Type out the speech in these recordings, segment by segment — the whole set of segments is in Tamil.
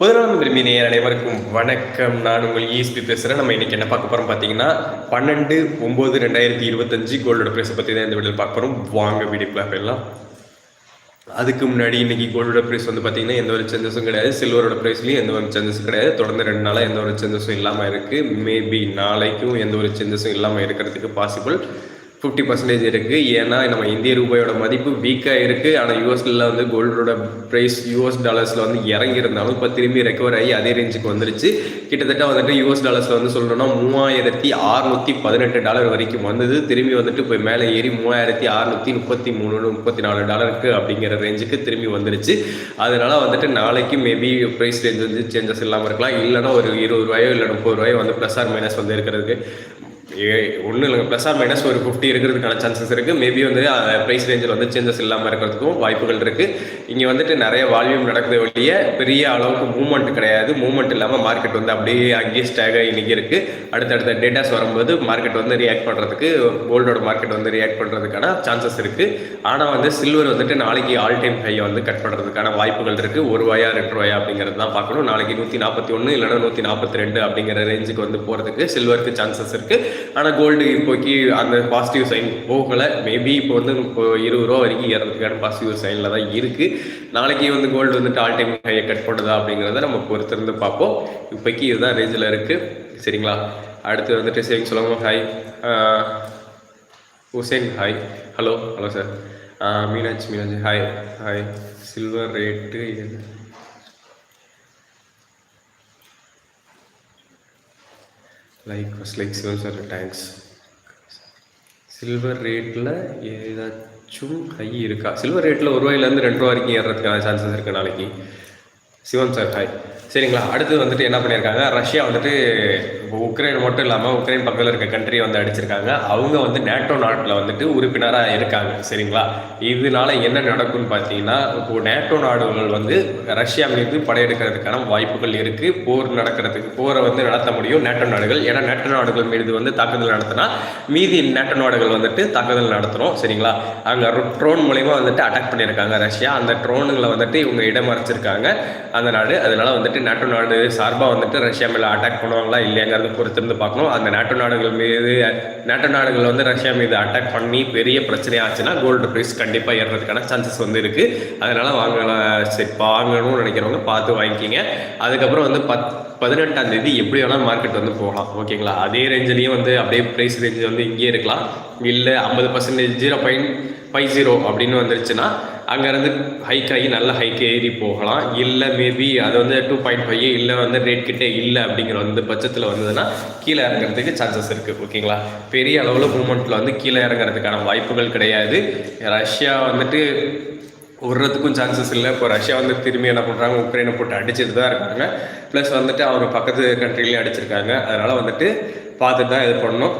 முதலாம் விரும்பி நேர் அனைவருக்கும் வணக்கம். நான் உங்கள் ஈஸ்பி பேசுகிறேன் நம்ம இன்றைக்கி என்ன பார்க்க போகிறோம் பார்த்தீங்கன்னா பன்னெண்டு ஒம்பது ரெண்டாயிரத்தி இருபத்தஞ்சு கோல்டோட ப்ரைஸை பற்றி தான் இந்த வீடியோவில் பார்க்க போகிறோம் வாங்க வீடியோக்குள்ள போயிடலாம். அதுக்கு முன்னாடி இன்றைக்கி கோல்டோட ப்ரைஸ் வந்து பார்த்தீங்கன்னா எந்த ஒரு சேஞ்சஸும் கிடையாது. சில்வரோட ப்ரைஸ்லையும் எந்த ஒரு சேஞ்சஸும் கிடையாது. தொடர்ந்து ரெண்டு நாளாக எந்த ஒரு சேஞ்சஸும் இல்லாமல் இருக்குது மேபி நாளைக்கும் எந்த ஒரு சேஞ்சஸும் இல்லாமல் இருக்கிறதுக்கு பாசிபிள் ஃபிஃப்டி பர்சன்டேஜ் இருக்குது ஏன்னா நம்ம இந்திய ரூபாயோட மதிப்பு வீக்காக இருக்குது ஆனால் யூஎஸ்ல வந்து கோல்டோட ப்ரைஸ் யூஎஸ் டாலர்ஸில் வந்து இறங்கி இருந்தாலும் இப்போ திரும்பி ரெக்கவர் ஆகி அதே ரேஞ்சுக்கு வந்துருச்சு. கிட்டத்தட்ட வந்துட்டு யூஎஸ் டாலர்ஸில் வந்து சொல்லணும்னா மூவாயிரத்தி அறுநூத்தி பதினெட்டு டாலர் வரைக்கும் வந்தது. திரும்பி வந்துட்டு இப்போ மேலே ஏறி மூவாயிரத்தி அறுநூத்தி முப்பத்தி மூணு முப்பத்தி நாலு டாலருக்கு அப்படிங்கிற ரேஞ்சுக்கு திரும்பி வந்துருச்சு. அதனால வந்துட்டு நாளைக்கு மேபி ப்ரைஸ் ரேஞ்ச் வந்து சேஞ்சஸ் இல்லாமல் இருக்கலாம். இல்லைன்னா ஒரு இருபது ரூபாயோ இல்லை முப்பது ரூபாயோ வந்து ப்ளஸ் ஆர் மைனஸ் வந்து இருக்கிறதுக்கு ஒன்றும் இல்லைங்க. ப்ளஸ் ஆர் மைனஸ் ஒரு ஃபிஃப்டி இருக்கிறதுக்கான சான்சஸ் இருக்குது மேபி வந்து ப்ரைஸ் ரேஞ்சில் வந்து சேஞ்சஸ் இல்லாமல் இருக்கிறதுக்கும் வாய்ப்புகள் இருக்குது இங்கே வந்துட்டு நிறைய வால்யூம் நடக்குது வழிய பெரிய அளவுக்கு மூவ்மெண்ட் கிடையாது. மூவ்மெண்ட் இல்லாமல் மார்க்கெட் வந்து அப்படியே அங்கேயே ஸ்டாக இன்னைக்கு இருக்குது அடுத்தடுத்த டேட்டாஸ் வரும்போது மார்க்கெட் வந்து ரியாக்ட் பண்ணுறதுக்கு கோல்டோட மார்க்கெட் வந்து ரியாக்ட் பண்ணுறதுக்கான சான்சஸ் இருக்குது ஆனால் வந்து சில்வர் வந்துட்டு நாளைக்கு ஆல் டைம் ஹையை வந்து கட் பண்ணுறதுக்கான வாய்ப்புகள் இருக்குது ஒரு ரூபாயா ரெண்டு ரூபாயா அப்படிங்கிறது தான் பார்க்கணும். நாளைக்கு நூற்றி நாற்பத்தி ஒன்று இல்லைனா நூற்றி நாற்பத்தி ரெண்டு அப்படிங்கிற ரேஞ்சுக்கு வந்து போகிறதுக்கு சில்வருக்கு சான்சஸ் இருக்குது ஆனால் கோல்டு இப்போக்கி அந்த பாசிட்டிவ் சைன் போகலை. மேபி இப்போ வந்து இப்போ இருபது ரூபா வரைக்கும் ஏறதுக்கான பாசிட்டிவ் சைனில் தான் இருக்குது நாளைக்கு வந்து கோல்டு வந்துட்டு ஆல் டைம் ஹையை கட் பண்ணுதா அப்படிங்கிறத நம்ம பொறுத்திருந்து பார்ப்போம். இப்போக்கி இதுதான் ரேஞ்சில் இருக்குது சரிங்களா? அடுத்து வந்துட்டு சேவிங் சொல்லுங்கள் hi Hussain hi hello hello sir Meenakshi Meenakshi. Hi hi silver rate like first like Sivan sir thanks silver ரேட்டில் ஏதாச்சும் ஹை இருக்கா? சில்வர் ரேட்டில் ஒரு ரூபாயிலேருந்து ரெண்டு ரூபா வரைக்கும் ஏறுறதுக்கான சான்சஸ் இருக்குது நாளைக்கு. சிவம் சார் ஹாய் சரிங்களா? அடுத்து வந்துட்டு என்ன பண்ணியிருக்காங்க? ரஷ்யா வந்துட்டு இப்போ உக்ரைன் மட்டும் இல்லாமல் உக்ரைன் பக்கத்தில் இருக்க கண்ட்ரியை வந்து அடிச்சிருக்காங்க. அவங்க வந்து நேட்டோ நாட்டில் வந்துட்டு உறுப்பினராக இருக்காங்க. சரிங்களா? இதனால என்ன நடக்கும்னு பார்த்தீங்கன்னா இப்போ நேட்டோ நாடுகள் வந்து ரஷ்யா மீது படையெடுக்கிறதுக்கான வாய்ப்புகள் இருக்குது போர் நடக்கிறதுக்கு போரை வந்து நடத்த முடியும் நேட்டோ நாடுகள். ஏன்னா நேட்டோ நாடுகள் மீது வந்து தாக்குதல் நடத்தினா மீதி நேட்டோ நாடுகள் வந்துட்டு தாக்குதல் நடத்துகிறோம் சரிங்களா? அங்கே ட்ரோன் மூலயமா வந்துட்டு அட்டாக் பண்ணியிருக்காங்க ரஷ்யா. அந்த ட்ரோனுங்களை வந்துட்டு இவங்க இடமறைச்சிருக்காங்க அந்த நாடு அதனால வந்துட்டு நேட்டோ நாடு சார்பாக வந்துட்டு ரஷ்யா மேலே அட்டாக் பண்ணுவாங்களா இல்லையாங்கிறத பொறுத்திருந்து பார்க்கணும். அந்த நேட்டோ நாடுகள் மீது நேட்டோ நாடுகள் வந்து ரஷ்யா மீது அட்டாக் பண்ணி பெரிய பிரச்சனை ஆச்சுன்னா கோல்டு ப்ரைஸ் கண்டிப்பாக ஏறுறதுக்கான சான்சஸ் வந்து இருக்குது அதனால வாங்கலாம் சரி வாங்கணும்னு நினைக்கிறவங்க பார்த்து வாங்கிக்கிங்க. அதுக்கப்புறம் வந்து பத் பதினெட்டாம் தேதி எப்படி வேணாலும் மார்க்கெட் வந்து போகலாம். ஓகேங்களா அதே ரேஞ்சிலையும் வந்து அப்படியே ப்ரைஸ் ரேஞ்ச் வந்து இங்கேயே இருக்கலாம். இல்லை ஐம்பது percentage zero point five zero அப்படின்னு வந்துருச்சுன்னா அங்கேருந்து ஹைக் ஆகி நல்ல ஹைக் ஏறி போகலாம். இல்லை மேபி அது வந்து டூ பாயிண்ட் ஃபைவ் இல்லை வந்து ரேட் கிட்டே இல்லை அப்படிங்கிற வந்து பட்சத்தில் வந்ததுன்னா கீழே இறங்குறதுக்கு சான்சஸ் இருக்குது ஓகேங்களா பெரிய அளவில் மூமெண்ட்டில் வந்து கீழே இறங்குறதுக்கான வாய்ப்புகள் கிடையாது. ரஷ்யா வந்துட்டு விடுறதுக்கும் சான்சஸ் இல்லை. இப்போ ரஷ்யா வந்து திரும்பி என்ன பண்ணுறாங்க உக்ரைனை போட்டு அடிச்சுட்டு தான் இருக்காங்க. ப்ளஸ் வந்துட்டு அவங்க பக்கத்து கண்ட்ரிலையும் அடிச்சிருக்காங்க. அதனால் வந்துட்டு பார்த்துட்டு தான் இது பண்ணணும்.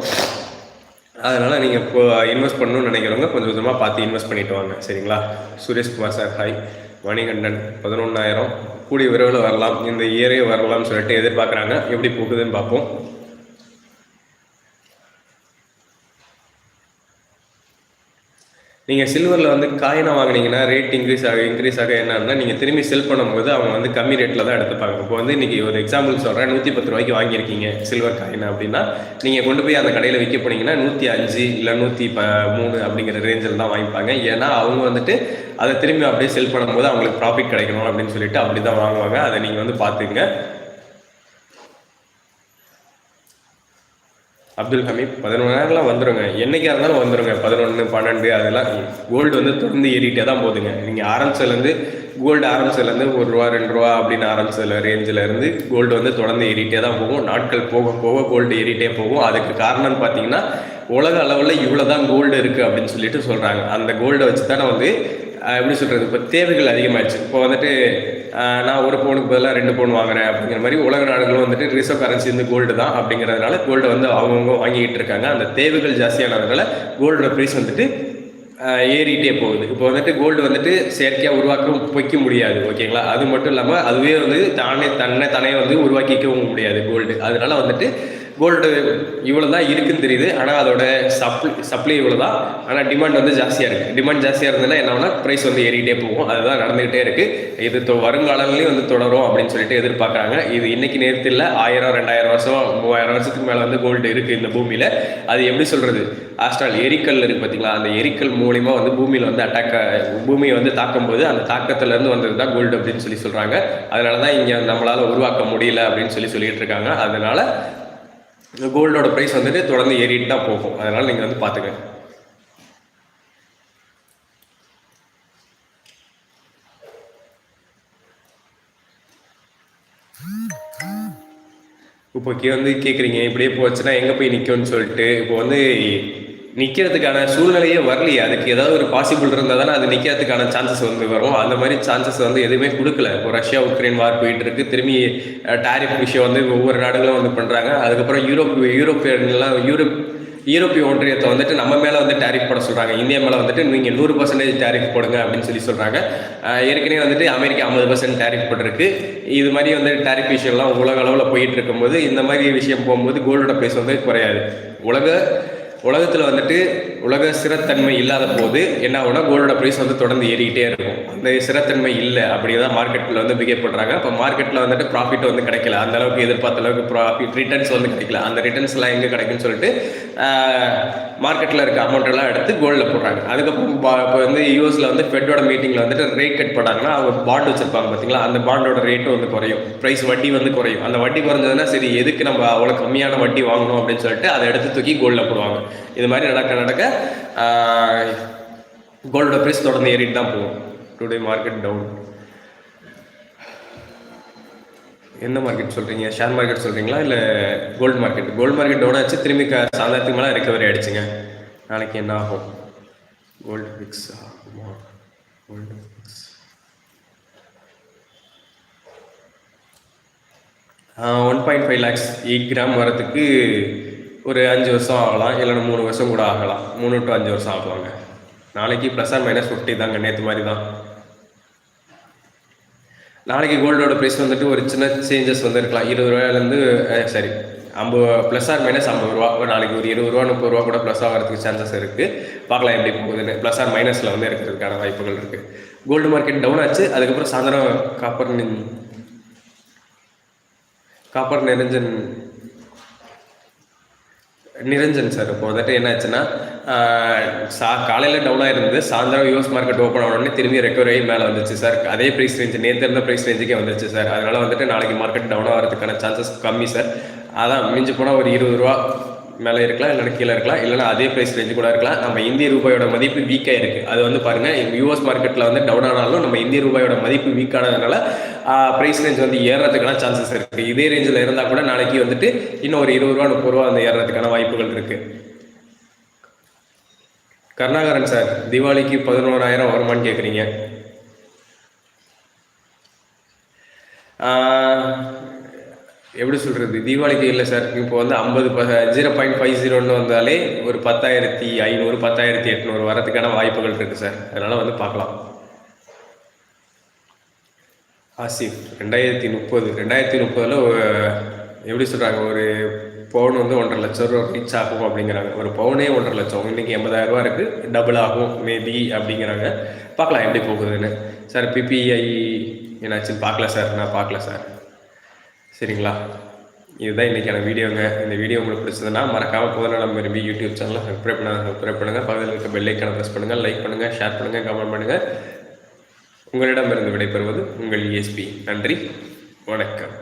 அதனால் நீங்கள் இப்போ இன்வெஸ்ட் பண்ணணும்னு நினைக்கிறவங்க கொஞ்சம் கொஞ்சமாக பார்த்து இன்வெஸ்ட் பண்ணிட்டு வாங்க சரிங்களா? சுரேஷ்குமார் சார் ஹாய் மணிகண்டன் பதினொன்றாயிரம் கூடிய விரைவில் வரலாம். இந்த இயரே வரலாம்னு சொல்லிட்டு எதிர்பார்க்குறாங்க. எப்படி போகுதுன்னு பார்ப்போம். நீங்கள் சில்வரில் வந்து காயினை வாங்கினீங்கன்னா ரேட் இன்க்ரீஸ் ஆக இன்க்ரீஸ் ஆக என்னன்னா நீங்கள் திரும்பி செல் பண்ணும்போது அவங்க வந்து கம்மி ரேட்டில் தான் எடுத்துப்பாங்க. இப்போ வந்து இன்றைக்கி ஒரு எக்ஸாம்பிள் சொல்கிறேன் நூற்றி பத்து ரூபாய்க்கு வாங்கியிருக்கீங்க சில்வர் காயின் அப்படின்னா நீங்கள் கொண்டு போய் அந்த கடையில் விற்க போனீங்கன்னா நூற்றி அஞ்சு இல்லை நூற்றி ப மூணு அப்படிங்கிற ரேஞ்சில் தான் வாங்கிப்பாங்க. ஏன்னா அவங்க வந்துட்டு அதை திரும்பி அப்படியே செல் பண்ணும்போது அவங்களுக்கு ப்ராஃபிட் கிடைக்கணும் அப்படின்னு சொல்லிட்டு அப்படி தான் வாங்குவாங்க. அதை நீங்கள் வந்து பார்த்துங்க அப்துல் ஹமீத் பதினொன்றாயிரம்லாம் வந்துடுங்க என்னைக்கா இருந்தாலும் வந்துடுங்க பதினொன்று பன்னெண்டு அதெல்லாம் கோல்டு வந்து தொடர்ந்து ஏறிட்டே தான் போகுதுங்க. நீங்கள் ஆரம்பிச்சதுலேருந்து கோல்டு ஆரம்பிச்சதுலேருந்து ஒரு ரூபா ரெண்டு ரூபா அப்படின்னு ஆரம்பிச்சதுல ரேஞ்சில் இருந்து கோல்டு வந்து தொடர்ந்து ஏறிட்டே தான் போகும். நாட்கள் போக போக கோல்டு ஏறிட்டே போகும். அதுக்கு காரணம்னு பார்த்தீங்கன்னா உலக அளவில் இவ்வளோ தான் கோல்டு இருக்குது அப்படின்னு சொல்லிட்டு சொல்கிறாங்க அந்த கோல்டை வச்சு தானே வந்து எப்படி சொல்கிறது இப்போ தேவைகள் அதிகமாகிடுச்சு இப்போ வந்துட்டு நான் ஒரு பவுனுக்கு பதிலாக ரெண்டு பவுன் வாங்குறேன் அப்படிங்கிற மாதிரி உலக நாடுகளும் வந்துட்டு ரிசர்வ் கரன்சி வந்து கோல்டு தான் அப்படிங்கிறதுனால கோல்டு வந்து அவங்கவுங்க வாங்கிக்கிட்டு இருக்காங்க. அந்த தேவைகள் ஜாஸ்தியானதுனால கோல்டோட ப்ரைஸ் வந்துட்டு ஏறிட்டே போகுது. இப்போ வந்துட்டு கோல்டு வந்துட்டு செயற்கையாக உருவாக்க வைக்க முடியாது ஓகேங்களா? அது மட்டும் இல்லாமல் அதுவே வந்து தானே தன்னை தானே வந்து உருவாக்கிக்கவும் முடியாது கோல்டு அதனால வந்துட்டு கோல்டு இவ்வளோ தான் இருக்குன்னு தெரியுது. ஆனால் அதோட சப்ளை சப்ளை இவ்வளோ தான் ஆனால் டிமாண்ட் வந்து ஜாஸ்தியாக இருக்குது டிமாண்ட் ஜாஸ்தியாக இருந்ததுன்னா என்ன ப்ரைஸ் வந்து ஏறிக்கிட்டே போகும். அதுதான் நடந்துகிட்டே இருக்குது இது வருங்காலங்களையும் வந்து தொடரும் அப்படின்னு சொல்லிட்டு எதிர்பார்க்குறாங்க. இது இன்னைக்கு நேரத்தில் ஆயிரம் ரெண்டாயிரம் வருஷம் மூவாயிரம் வருஷத்துக்கு மேலே வந்து கோல்டு இருக்குது இந்த பூமியில். அது எப்படி சொல்கிறது ஆஸ்ட்ரால் எரிக்கல் இருக்குது பார்த்தீங்களா அந்த எரிக்கல் மூலிமா வந்து பூமியில் வந்து அட்டாக் பூமியை வந்து தாக்கும்போது அந்த தாக்கத்துலேருந்து வந்தது தான் கோல்டு அப்படின்னு சொல்லி சொல்கிறாங்க அதனால தான் இங்கே நம்மளால் உருவாக்க முடியல அப்படின்னு சொல்லி சொல்லிட்டு இருக்காங்க. அதனால் கோல்டோட ப்ரைஸ் வந்துட்டு தொடர்ந்து ஏறிட்டு தான் போகும். அதனால் நீங்கள் வந்து பார்த்துக்கங்க இப்போ வந்து கேட்குறீங்க இப்படியே போச்சுன்னா எங்கே போய் நிற்கும்னு சொல்லிட்டு இப்போ வந்து நிற்கிறதுக்கான சூழ்நிலையே வரலையே. அதுக்கு ஏதாவது ஒரு பாசிபிள் இருந்தால் தானே அது நிற்கிறதுக்கான சான்சஸ் வந்து வரும். அந்த மாதிரி சான்சஸ் வந்து எதுவுமே கொடுக்கல. இப்போ ரஷ்யா உக்ரைன் வார் போயிட்டு இருக்கு. திரும்பி டாரிஃப் விஷயம் வந்து ஒவ்வொரு நாடுகளும் வந்து பண்ணுறாங்க அதுக்கப்புறம் யூரோப் யூரோப்பியன்லாம் யூரோப் யூரோப்பிய ஒன்றியத்தை வந்துட்டு நம்ம மேலே வந்து டேரிஃப் போட சொல்கிறாங்க இந்தியா மேலே வந்துட்டு நீங்கள் நூறு பர்சன்டேஜ் டேரிஃப் போடுங்க அப்படின்னு சொல்லி சொல்கிறாங்க ஏற்கனவே வந்துட்டு அமெரிக்கா ஐம்பது பர்சன்ட் டேரிஃப் போட்டிருக்கு. இது மாதிரி வந்து டேரிஃப் விஷயம்லாம் உலக அளவில் போயிட்டு இருக்கும்போது இந்த மாதிரி விஷயம் போகும்போது கோல்டோட ப்ரைஸ் வந்து குறையாது. உலக உலகத்தில் வந்துட்டு உலக சிறத்தன்மை இல்லாத போது என்ன ஆகுனா கோல்டோட ப்ரைஸ் வந்து தொடர்ந்து ஏறிக்கிட்டே இருக்கும். அந்த சிறத்தன்மை இல்லை அப்படி தான் மார்க்கெட்டில் வந்து பிகேவ் பண்ணுறாங்க இப்போ மார்க்கெட்டில் வந்துட்டு ப்ராஃபிட் வந்து கிடைக்கல. அந்த அளவுக்கு எதிர்பார்த்த அளவுக்கு ப்ராஃபிட் ரிட்டர்ன்ஸ் வந்து கிடைக்கல. அந்த ரிட்டர்ன்ஸ்லாம் எங்கே கிடைக்குன்னு சொல்லிட்டு மார்க்கெட்டில் இருக்க அமௌண்ட் எல்லாம் எடுத்து கோல்டில் போடுறாங்க. அதுக்கப்புறம் இப்போ வந்து யூஎஸில் வந்து ஃபெட்டோட மீட்டிங்கில் வந்துட்டு ரேட் கட் பண்ணாங்கன்னா அவங்க பாண்ட் வச்சிருப்பாங்க பார்த்தீங்களா அந்த பாண்டோட ரேட்டும் வந்து குறையும். ப்ரைஸ் வட்டி வந்து குறையும். அந்த வட்டி குறைஞ்சதுன்னா சரி எதுக்கு நம்ம அவ்வளோ கம்மியான வட்டி வாங்கணும் அப்படின்னு சொல்லிட்டு அதை எடுத்து தூக்கி கோல்டில் போடுவாங்க. இது மாதிரி நடக்க நடக்க கோல்டோட ப்ரைஸ் தொடர்ந்து ஏறிட்டு தான் போகும் டுடே மார்க்கெட் டவுன் எந்த மார்க்கெட் சொல்கிறீங்க ஷேர் மார்க்கெட் சொல்கிறீங்களா இல்லை gold market gold market down ஆச்சு. திரும்பி க சாயந்தரத்துக்கு மேலே ரெக்கவரி ஆகிடுச்சுங்க நாளைக்கு என்ன ஆகும்? கோல்டு ஃபிக்ஸ் ஆகுமா? Gold fix one point five lakhs eight gram வரத்துக்கு ஒரு அஞ்சு வருஷம் ஆகலாம் இல்லைன்னா மூணு வருஷம் கூட ஆகலாம். மூணு டு அஞ்சு வருஷம் ஆகலாங்க. நாளைக்கு ப்ளஸ் ஆர் மைனஸ் ஃபிஃப்டி தாங்க நேற்று மாதிரி தான். நாளைக்கு கோல்டோட ப்ரைஸ் வந்துட்டு ஒரு சின்ன சேஞ்சஸ் வந்து இருக்கலாம் இருபது ரூபாயிலேருந்து சரி ஐம்பது ப்ளஸ் ஆர் மைனஸ் ஐம்பது ரூபா. நாளைக்கு ஒரு இருபது ரூபா முப்பது ரூபா கூட ப்ளஸ் ஆகிறதுக்கு சான்சஸ் இருக்குது பார்க்கலாம் எப்படி போகுதுன்னு. ப்ளஸ் ஆர் மைனஸில் வந்து இருக்கிறதுக்கான வாய்ப்புகள் இருக்குது கோல்டு மார்க்கெட் டவுன் ஆச்சு. அதுக்கப்புறம் சாயந்தரம் copper copper Niranjan Niranjan sir. இப்போ வந்துட்டு என்னாச்சுன்னா சா காலையில் டவுனாக இருந்தது சாயந்தரம் யூஎஸ் மார்க்கெட் ஓப்பன் ஆனோடனே திரும்பி ரெக்கவரி ஆகி மேலே வந்துச்சு சார். அதே ப்ரைஸ் ரேஞ்சு நேற்று இருந்த ப்ரைஸ் ரேஞ்சுக்கே வந்துச்சு சார். அதனால் வந்துட்டு நாளைக்கு மார்க்கெட் டவுன் ஆகிறதுக்கான சான்சஸ் கம்மி சார். அதான் மிஞ்சி போனால் ஒரு இருபது ரூபா மேலே இருக்கலாம் இல்லைனா கீழே இருக்கலாம் இல்லைனா அதே ப்ரைஸ் ரேஞ்சு கூட இருக்கலாம். நம்ம இந்திய ரூபாயோட மதிப்பு வீக்காக இருக்குது அது வந்து பாருங்கள் யூஎஸ் மார்க்கெட்டில் வந்து டவுன் ஆனாலும் நம்ம இந்திய ரூபாயோட மதிப்பு வீக்கானதுனால ப்ரைஸ் ரேஞ்ச் வந்து ஏறுறதுக்கான சான்சஸ் இருக்குது இதே ரேஞ்சில் இருந்தால் கூட நாளைக்கு வந்துட்டு இன்னும் ஒரு இருபது ரூபா முப்பது ரூபா அந்த ஏறுறதுக்கான வாய்ப்புகள் இருக்குது கருணாகரன் சார் தீபாவளிக்கு பதினோராயிரம் வருமானு கேட்குறீங்க எப்படி சொல்கிறது தீபாவளிக்கு இல்லை சார் இப்போ வந்து ஐம்பது ப ஜீரோ பாயிண்ட் ஃபைவ் ஜீரோன்னு வந்தாலே ஒரு பத்தாயிரத்தி ஐநூறு பத்தாயிரத்தி எட்நூறு வரதுக்கான வாய்ப்புகள் இருக்குது சார் அதனால் வந்து பார்க்கலாம். ஆசிஃப் ரெண்டாயிரத்தி முப்பது. ரெண்டாயிரத்தி முப்பதில் எப்படி சொல்கிறாங்க ஒரு பவுன் வந்து ஒன்றரை லட்சம் ரூபா ரீச் ஆகும் அப்படிங்கிறாங்க. ஒரு பவுனே ஒன்றரை லட்சம். இன்றைக்கி எண்பதாயிரம் ரூபா இருக்குது டபுள் ஆகும் மேபி அப்படிங்கிறாங்க. பார்க்கலாம் எப்படி போகுதுன்னு. சார் பிபிஐ என்னாச்சுன்னு பார்க்கல சார் நான் பார்க்கல சார் சரிங்களா? இதுதான் இன்றைக்கான வீடியோங்க. இந்த வீடியோ உங்களுக்கு பிடிச்சதுன்னா மறக்காமல் புதநலம் விரும்பி யூடியூப் சேனலில் சப்ஸ்கிரைப் பண்ண சப்ஸ்கிரைப் பண்ணுங்கள் பக்கத்தில் இருக்க பெல்லைக்கான ப்ரெஸ் பண்ணுங்கள் லைக் பண்ணுங்கள் ஷேர் பண்ணுங்கள் கமெண்ட் பண்ணுங்கள் உங்களிடமிருந்து விடைபெறுவது உங்கள் இஎஸ்பி நன்றி. வணக்கம்.